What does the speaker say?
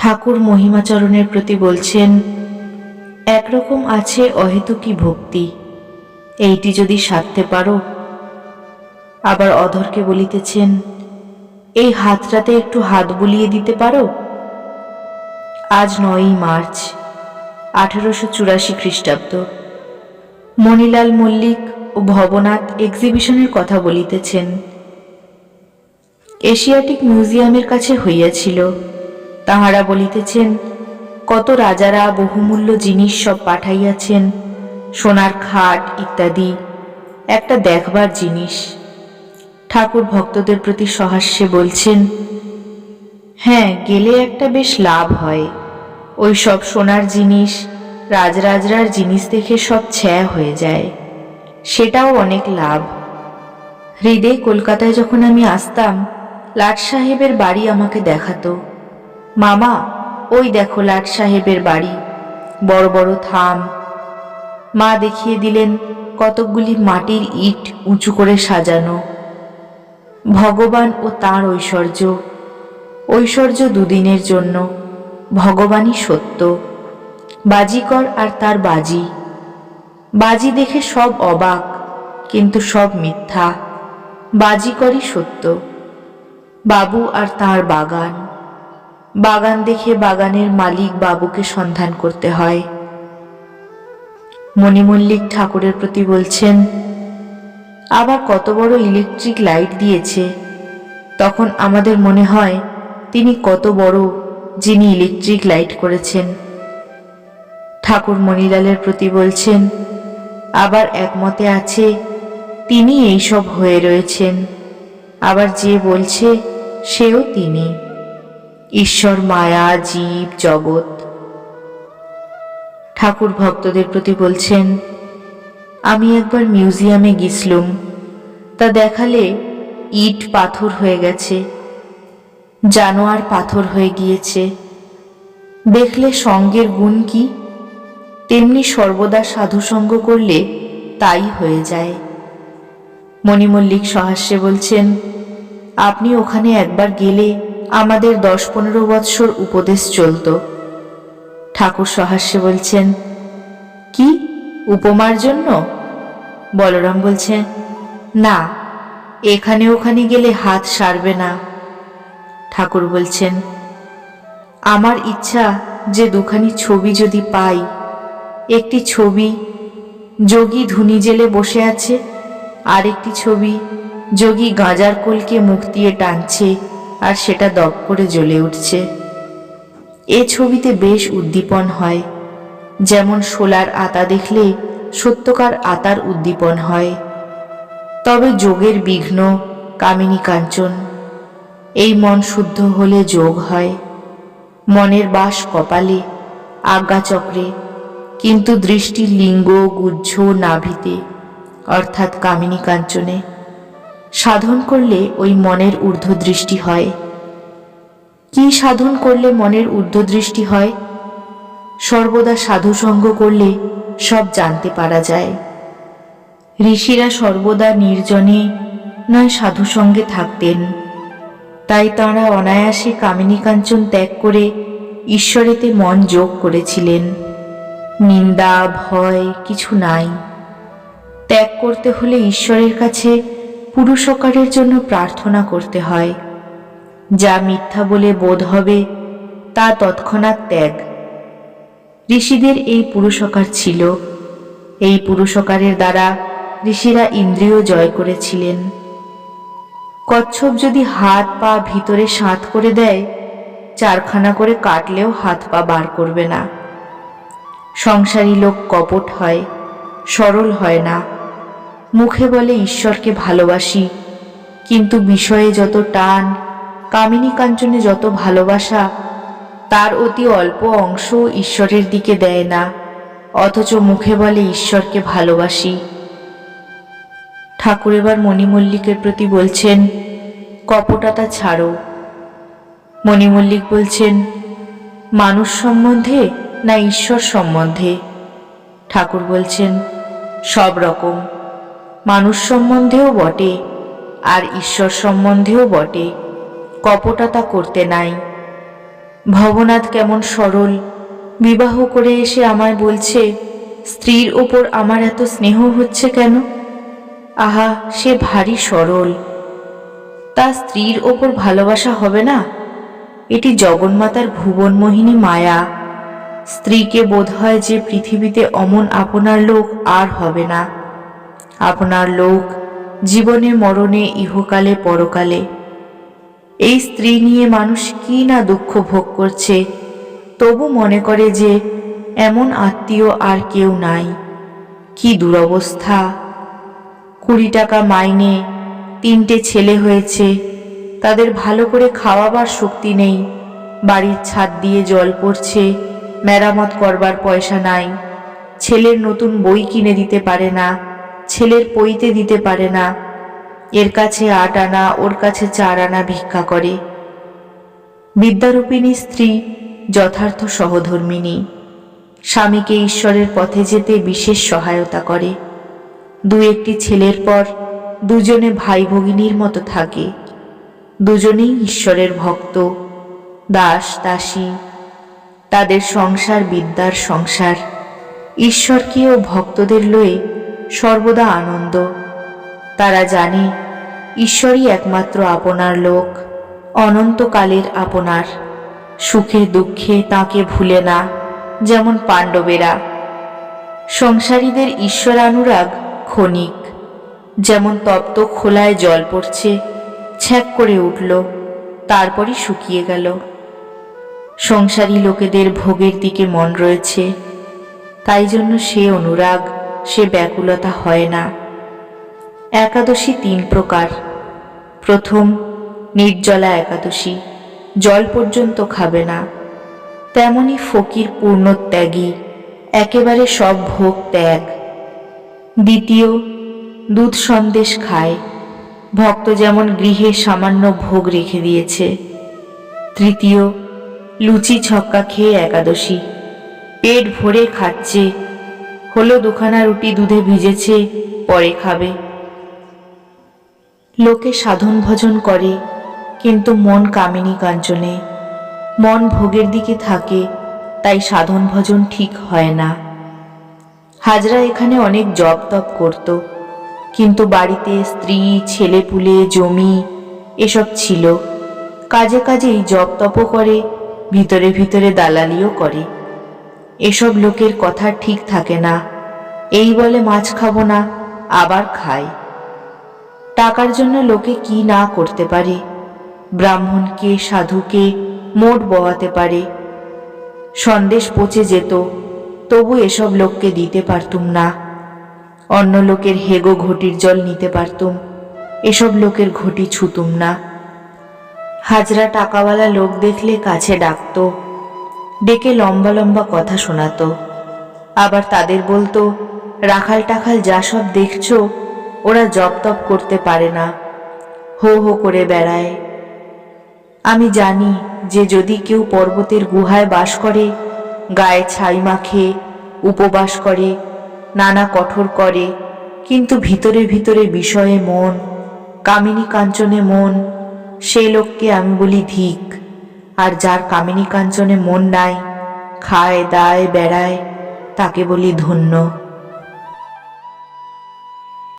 ঠাকুর মহিমাচরণের প্রতি বলছেন, একরকম আছে অহেতুকী ভক্তি। এইটি যদি সাধতে পারো। আবার অধরকে বলিতেছেন, এই হাতটাতে একটু হাত বুলিয়ে দিতে পারো? আজ নয়ই মার্চ, আঠেরোশো চুরাশি খ্রিস্টাব্দ। মণিলাল মল্লিক ও ভবনাথ এক্সিবিশনের কথা বলিতেছেন, এশিয়াটিক মিউজিয়ামের কাছে হইয়াছিল তাহারা বলিতেছেন, কত রাজারা বহুমূল্য জিনিস সব পাঠাইয়াছেন, সোনার খাট ইত্যাদি, একটা দেখবার জিনিস। ঠাকুর ভক্তদের প্রতি সহাস্যে বলছেন হ্যাঁ গেলে একটা বেশ লাভ হয়। ওই সব সোনার জিনিস, রাজরাজরার জিনিস দেখে সব ছ্যা হয়ে যায়। সেটাও অনেক লাভ। হৃদয় কলকাতায় যখন আমি আসতাম, লাট সাহেবের বাড়ি আমাকে দেখাতো। মামা, ওই দেখো লাট সাহেবের বাড়ি। বড় বড় থাম। মা দেখিয়ে দিলেন, কতকগুলি মাটির ইট উঁচু করে সাজানো। ভগবান ও তার ঐশ্বর্য। ঐশ্বর্য দুদিনের জন্য, ভগবানই সত্য। বাজিকর আর তার বাজি। বাজি দেখে সব অবাক, কিন্তু সব মিথ্যা। বাজিকরই সত্য। বাবু আর তার বাগান। বাগান দেখে বাগানের মালিক বাবুকে সন্ধান করতে হয়। মণিমল্লিক ঠাকুরের প্রতি বলছেন, আবার কত বড় ইলেকট্রিক লাইট দিয়েছে। তখন আমাদের মনে হয় তিনি কত বড় যিনি ইলেকট্রিক লাইট করেছেন। ঠাকুর মণিলালের প্রতি বলছেন, আবার একমতে আছে তিনি এইসব হয়ে রয়েছেন। আবার যে বলছে, সেও তিনি। ঈশ্বর মায়া, জীব, জগৎ। ঠাকুর ভক্তদের প্রতি বলছেন, আমি একবার মিউজিয়ামে গিয়েছিলুম। তা দেখালে ইট পাথর হয়ে গেছে, জানোয়ার পাথর হয়ে গিয়েছে। দেখলে সঙ্গের গুণ কি? তেমনি সর্বদা সাধুসঙ্গ করলে তাই হয়ে যায়। মণিমল্লিক সহাস্যে বলছেন, আপনি ওখানে একবার গেলে আমাদের দশ পনেরো বৎসর উপদেশ চলতো। ঠাকুর সহাস্যে বলছেন, কি? উপমার জন্য? বলরাম বলছেন না, এখানে ওখানে গেলে হাত সারবে না। ঠাকুর বলছেন, আমার ইচ্ছা যে দুখানি ছবি যদি পাই, একটি ছবি যোগী ধুনি জেলে বসে আছে আর একটি ছবি যোগী গাঁজার কোলকে মুখ দিয়ে টানছে আর সেটা দপ করে জ্বলে উঠছে। এ ছবিতে বেশ উদ্দীপন হয়। যেমন শোলার আতা দেখলে সত্যকার আতার উদ্দীপন হয়। তবে যোগের বিঘ্ন, কামিনী কাঞ্চন, এই মন শুদ্ধ হলে যোগ হয়। মনের বাস কপালে আজ্ঞাচক্রে কিন্তু দৃষ্টি লিঙ্গ গুজ্জ নাভিতে, অর্থাৎ কামিনী কাঞ্চনে সাধন করলে ওই মনের ঊর্ধ্বদৃষ্টি হয়। কি সাধন করলে মনের ঊর্ধ্বদৃষ্টি হয়? সর্বদা সাধুসঙ্গ করলে সব জানতে পারা যায়। ঋষিরা সর্বদা নির্জনে নয় সাধুসঙ্গে থাকতেন। তাই তাঁরা অনায়াসে কামিনী কাঞ্চন ত্যাগ করে ঈশ্বরেতে মন যোগ করেছিলেন। নিন্দা, ভয় কিছু নাই। ত্যাগ করতে হলে ঈশ্বরের কাছে পুরুষকারের জন্য প্রার্থনা করতে হয়। যা মিথ্যা বলে বোধ হবে, তা তৎক্ষণাৎ ত্যাগ। ঋষিদের এই পুরুষকার ছিল। এই পুরুষকারের দ্বারা ঋষিরা ইন্দ্রিয় জয় করেছিলেন। কচ্ছপ যদি হাত পা ভিতরে সাঁত করে দেয়, চারখানা করে কাটলেও হাত পা বার করবে না। সংসারী লোক কপট হয়, সরল হয় না। মুখে বলে, ঈশ্বরকে ভালোবাসি। কিন্তু বিষয়ে যত টান, কামিনী কাঞ্চনে যত ভালোবাসা, তার অতি অল্প অংশ ঈশ্বরের দিকে দেয় না। অথচ মুখে বলে, ঈশ্বরকে ভালোবাসি। ঠাকুর এবার মণিমল্লিকের প্রতি বলছেন, কপটাতা ছাড়ো। মণিমল্লিক বলছেন, মানুষ সম্বন্ধে না ঈশ্বর সম্বন্ধে? ঠাকুর বলছেন, সব রকম। মানুষ সম্বন্ধেও বটে, আর ঈশ্বর সম্বন্ধেও বটে, কপটতা করতে নাই। ভবনাথ কেমন সরল, বিবাহ করে এসে আমায় বলছে, স্ত্রীর ওপর আমার এত স্নেহ হচ্ছে কেন? আহা, সে ভারী সরল। তা স্ত্রীর ওপর ভালোবাসা হবে না? এটি জগন্মাতার ভুবনমোহিনী মায়া। স্ত্রীকে বোধ হয় যে পৃথিবীতে অমন আপনার লোক আর হবে না। আপনার লোক জীবনে, মরণে, ইহকালে, পরকালে। এই স্ত্রী নিয়ে মানুষ কি না দুঃখ ভোগ করছে, তবু মনে করে যে এমন আত্মীয় আর কেউ নাই। কি দুরবস্থা। কুড়ি টাকা মাইনে, তিনটে ছেলে হয়েছে, তাদের ভালো করে খাওয়াবার শক্তি নেই, বাড়ির ছাদ দিয়ে জল পড়ছে, মেরামত করবার পয়সা নাই, ছেলের নতুন বই কিনে দিতে পারে না। ছেলের পইতে দিতে পারে না। এর কাছে আট আনা, ওর কাছে চার আনা ভিক্ষা করে। বিদ্যারূপিণী স্ত্রী, যথার্থ সহধর্মিণী। স্বামীকে ঈশ্বরের পথে যেতে বিশেষ সহায়তা করে। দু একটি ছেলের পর দুজনে ভাই ভগিনীর মতো থাকে। দুজনেই ঈশ্বরের ভক্ত, দাস, দাসী। তাদের সংসার বিদ্যার সংসার। ঈশ্বরকে ও ভক্তদের লয়ে সর্বদা আনন্দ। তারা জানে, ঈশ্বরই একমাত্র আপনার লোক, অনন্তকালের আপনার। সুখে দুঃখে তাকে ভুলে না, যেমন পাণ্ডবেরা। সংসারীদের ঈশ্বরানুরাগ ক্ষণিক, যেমন তপ্ত খোলায় জল পড়ছে, ছ্যাক করে উঠল, তারপরই শুকিয়ে গেল। সংসারী লোকেদের ভোগের দিকে মন রয়েছে, তাই জন্য সে অনুরাগ সে ব্যাকুলতা হয় না। একাদশী তিন প্রকার। প্রথম, নির্জলা একাদশী, জল পর্যন্ত খাবে না। তেমনি ফকির পূর্ণত্যাগী একেবারে সব ভোগ ত্যাগ। দ্বিতীয়, দুধ সন্দেশ খায়। ভক্ত যেমন গৃহে সামান্য ভোগ রেখে দিয়েছে। তৃতীয়, লুচি ছক্কা খেয়ে একাদশী। পেট ভরে খাচ্ছে হলো দুখানা রুটি দুধে ভিজেছে, পরে খাবে। লোকে সাধন ভজন করে, কিন্তু মন কামিনী কাঞ্চনে। মন ভোগের দিকে থাকে, তাই সাধন ভজন ঠিক হয় না। হাজরা এখানে অনেক জপ তপ করত, কিন্তু বাড়িতে স্ত্রী, ছেলেপুলে, জমি এসব ছিল। কাজে কাজেই জপ তপও করে, ভিতরে ভিতরে দালালিও করে। এসব লোকের কথা ঠিক থাকে না। এই বলে মাছ খাব না, আবার খায় টাকার জন্য লোকে কি না করতে পারে? ব্রাহ্মণকে সাধুকে মোট বওয়াতে পারে। সন্দেশ পচে যেত, তবু এসব লোককে দিতে পারতুম না। অন্য লোকের হেগো ঘটির জল নিতে পারতুম, এসব লোকের ঘটি ছুতুম না। হাজরা টাকাওয়ালা লোক দেখলে কাছে ডাকতো ডেকে লম্বা লম্বা কথা শোনাতো। আবার তাদের বলতো, রাখাল টাখাল যা সব দেখছ, ওরা জপ তপ করতে পারে না। হো হো করে বেড়ায়। আমি জানি যে যদি কেউ পর্বতের গুহায় বাস করে, গায়ে ছাই মাখে, উপবাস করে, নানা কঠোর করে, কিন্তু ভিতরে ভিতরে বিষয়ে মন, কামিনী কাঞ্চনে মন সেই লোককে আমি বলি ধিক আর যার কামিনী কাঞ্চনে মন নাই খায় দায় বেড়ায় তাকে বলি ধন্য।